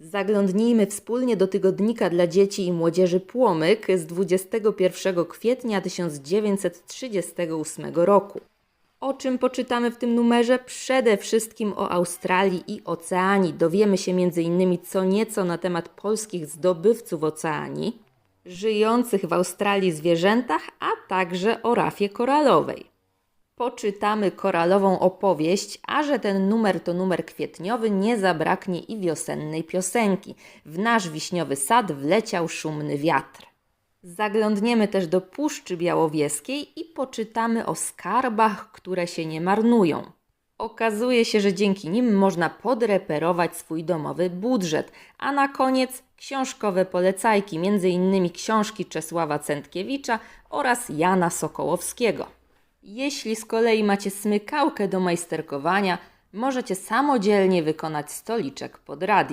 Zaglądnijmy wspólnie do tygodnika dla dzieci i młodzieży Płomyk z 21 kwietnia 1938 roku. O czym poczytamy w tym numerze? Przede wszystkim o Australii i Oceanii. Dowiemy się m.in. co nieco na temat polskich zdobywców oceanii, żyjących w Australii zwierzętach, a także o rafie koralowej. Poczytamy koralową opowieść, a że ten numer to numer kwietniowy, nie zabraknie i wiosennej piosenki. W nasz wiśniowy sad wleciał szumny wiatr. Zaglądniemy też do Puszczy Białowieskiej i poczytamy o skarbach, które się nie marnują. Okazuje się, że dzięki nim można podreperować swój domowy budżet, a na koniec książkowe polecajki, m.in. książki Czesława Centkiewicza oraz Jana Sokołowskiego. Jeśli z kolei macie smykałkę do majsterkowania, możecie samodzielnie wykonać stoliczek pod radio.